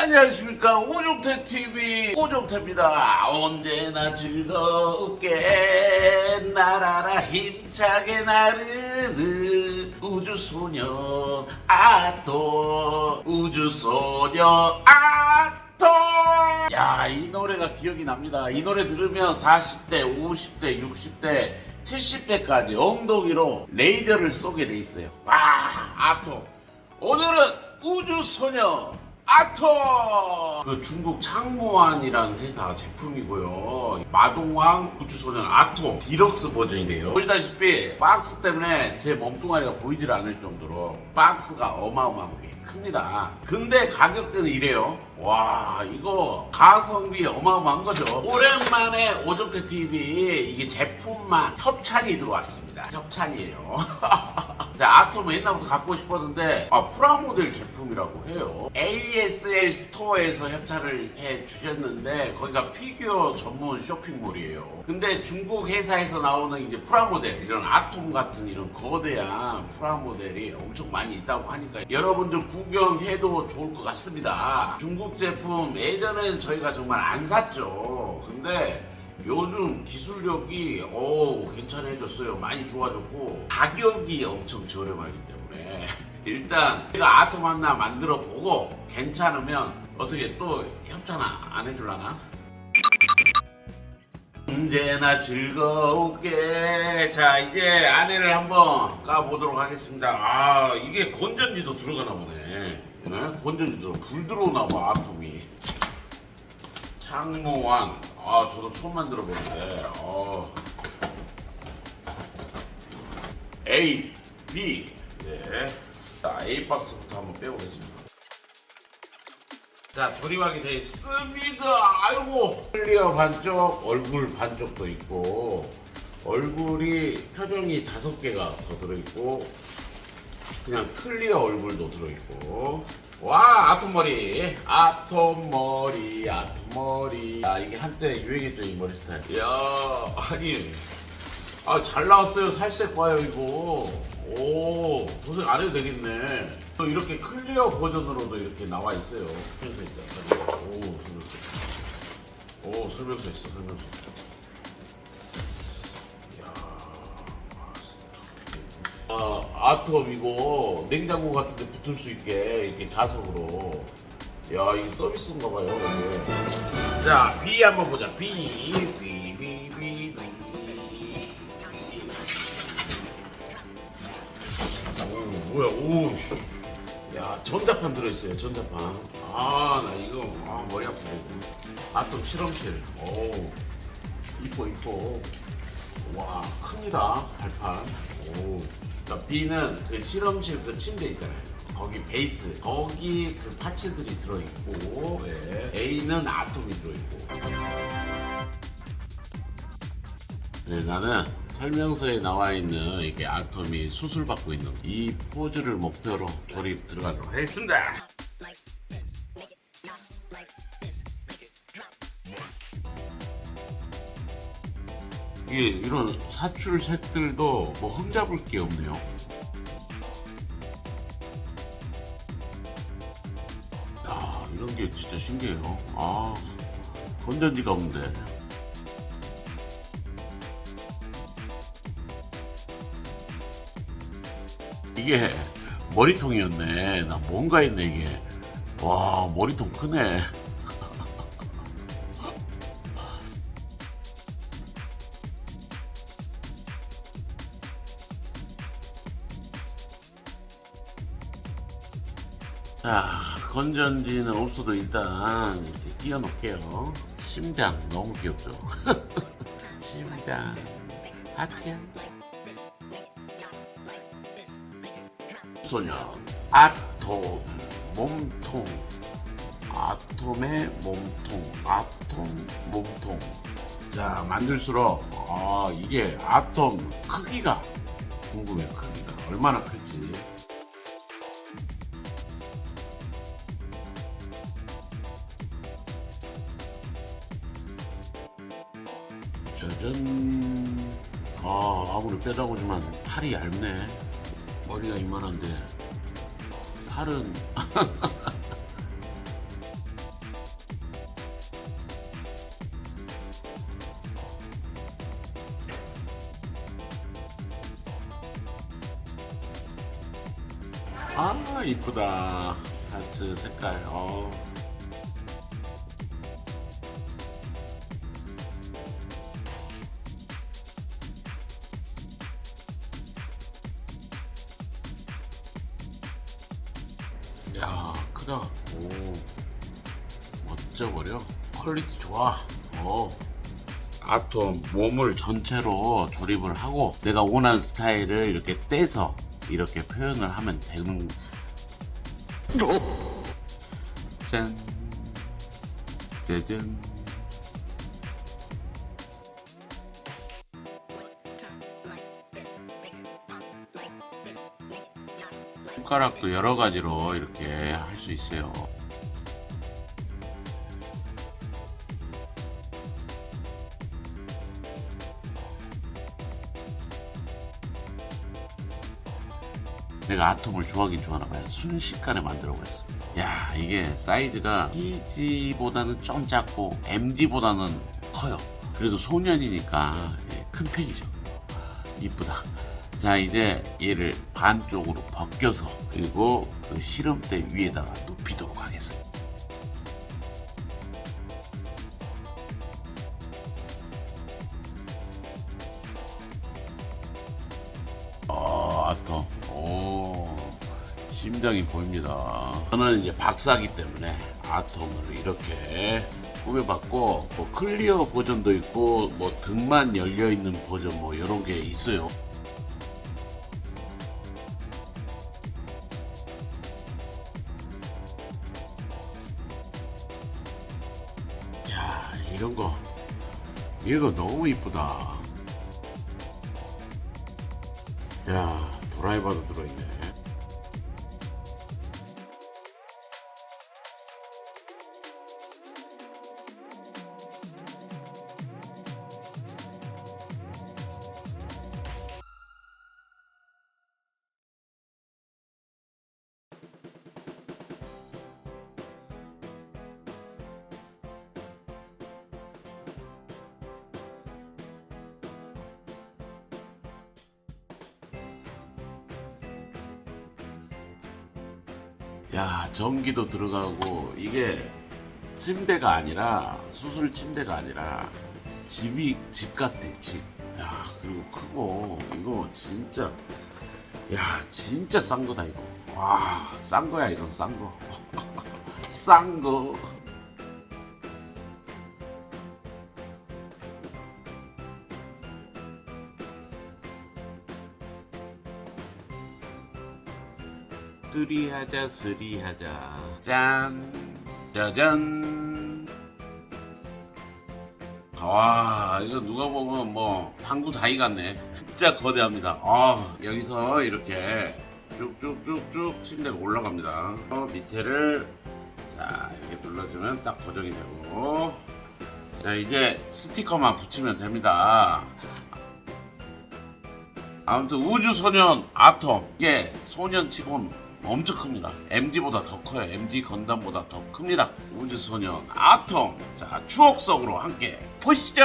안녕하십니까 오종태 TV 오종태입니다. 언제나 즐겁게 날아라 힘차게 나르는 우주소녀 아토 우주소녀 아토 야 이 노래가 기억이 납니다. 이 노래 들으면 40대 50대 60대 70대까지 엉덩이로 레이저를 쏘게 돼 있어요. 와 아토 오늘은 우주소녀 아토! 그 중국 창무안이라는 회사 제품이고요. 마동왕 우주소년 아토 디럭스 버전이래요. 보시다시피 박스 때문에 제 몸뚱아리가 보이질 않을 정도로 박스가 어마어마하게 큽니다. 근데 가격대는 이래요. 와 이거 가성비 어마어마한 거죠. 오랜만에 오정태 TV 이게 제품만 협찬이 들어왔습니다. 협찬이에요. 자, 아톰은 옛날부터 갖고 싶었는데 아, 프라모델 제품이라고 해요. ASL 스토어에서 협찬을 해 주셨는데 거기가 피규어 전문 쇼핑몰이에요. 근데 중국 회사에서 나오는 이제 프라모델 이런 아톰 같은 이런 거대한 프라모델이 엄청 많이 있다고 하니까 여러분들 구경해도 좋을 것 같습니다. 중국 제품 예전에는 저희가 정말 안 샀죠. 근데 요즘 기술력이 오 괜찮아졌어요. 많이 좋아졌고 가격이 엄청 저렴하기 때문에 일단 제가 아톰 하나 만들어 보고 괜찮으면 어떻게 또 협찬 안 해줄라나? 언제나 즐겁게 자 이제 안에를 한번 까보도록 하겠습니다 아 이게 건전지도 들어가나 보네 네? 건전지도 불 들어오나 봐 아톰이 창모왕 아 저도 처음 만들어 보는데. 어. A B. 네. 자 A 박스부터 한번 빼보겠습니다. 자 조립하게 되어 있습니다. 아이고. 클리어 반쪽 얼굴 반쪽도 있고 얼굴이 표정이 다섯 개가 더 들어있고 그냥 클리어 얼굴도 들어있고 와 아톰 머리. 아톰 머리 아톰 머리. 아 이게 한때 유행했죠 이 머리 스타일. 이야 아니 아 잘 나왔어요. 살색 봐요 이거. 오 도색 안 해도 되겠네. 또 이렇게 클리어 버전으로도 이렇게 나와 있어요. 설명서 있다 오 설명서 오 설명서 있어 설명서 아, 아톰 이거 냉장고 같은데 붙을 수 있게 이렇게 자석으로. 야 이게 서비스인가 봐요 이게. 자 B 한번 보자. B B B B B. 오 뭐야 오야 전자판 들어있어요 전자판. 아 나 이거 아 머리 아프네. 아톰 실험실. 오 이뻐 이뻐. 와 큽니다 발판. 오 그러니까 B는 그 실험실 그 침대 있잖아요 거기 베이스 거기 그 파츠들이 들어있고 예. A는 아톰이 들어있고 네, 나는 설명서에 나와 있는 이게 아톰이 수술 받고 있는 이 포즈를 목표로 조립 들어가도록 하겠습니다. 이게 이런 사출 색들도 뭐 흠잡을 게 없네요. 야, 이런 게 진짜 신기해요. 아, 건전지가 없는데. 이게 머리통이었네. 나 뭔가 했네, 이게. 와, 머리통 크네. 자, 건전지는 없어도 일단 이렇게 끼워 놓을게요. 심장 너무 귀엽죠? 심장 하트야. 소녀 아톰 몸통 아톰의 몸통 아톰 몸통 자 만들수록 아 이게 아톰 크기가 궁금해 크기가 얼마나 클지 완전 아 아구를 빼다보지만 팔이 얇네. 머리가 이만한데. 팔은. 아 이쁘다. 하트 색깔. 어. 야 크다. 오 멋져버려. 퀄리티 좋아. 오 아톰 몸을 전체로 조립을 하고 내가 원하는 스타일을 이렇게 떼서 이렇게 표현을 하면 되는 짠. 짜잔 손가락도 여러 가지로 이렇게 할 수 있어요. 내가 아톰을 좋아하긴 좋아하나 봐요. 순식간에 만들어 버렸어. 야 이게 사이즈가 PG보다는 좀 작고 MG보다는 커요. 그래도 소년이니까 예, 큰 편이죠. 이쁘다. 자 이제 얘를 반쪽으로 벗겨서 그리고 그 실험대 위에다가 눕히도록 하겠습니다. 아, 아톰. 오, 심장이 보입니다. 저는 이제 박사기 때문에 아톰을 이렇게 꾸며봤고, 뭐 클리어 버전도 있고, 뭐 등만 열려 있는 버전 뭐 이런 게 있어요. 이런 거, 이거 너무 이쁘다. 야, 드라이버도 들어있네. 야, 전기도 들어가고 이게 침대가 아니라 수술 침대가 아니라 집이 집 같아 집. 야, 그리고 크고 이거 진짜 야, 진짜 싼 거다 이거. 와, 싼 거야 이건 싼 거. 싼 거. 수리하자 수리하자. 짠. 짜잔. 와 이거 누가 보면 뭐 당구 다이 같네. 진짜 거대합니다. 아 여기서 이렇게 쭉쭉쭉쭉 침대가 올라갑니다. 어, 밑에를 자 이렇게 눌러주면 딱 고정이 되고. 자 이제 스티커만 붙이면 됩니다. 아무튼 우주소년 아톰. 예 소년치곤 엄청 큽니다. MG보다 더 커요. MG 건담보다 더 큽니다. 우주소년 아톰. 자 추억 속으로 함께 보시죠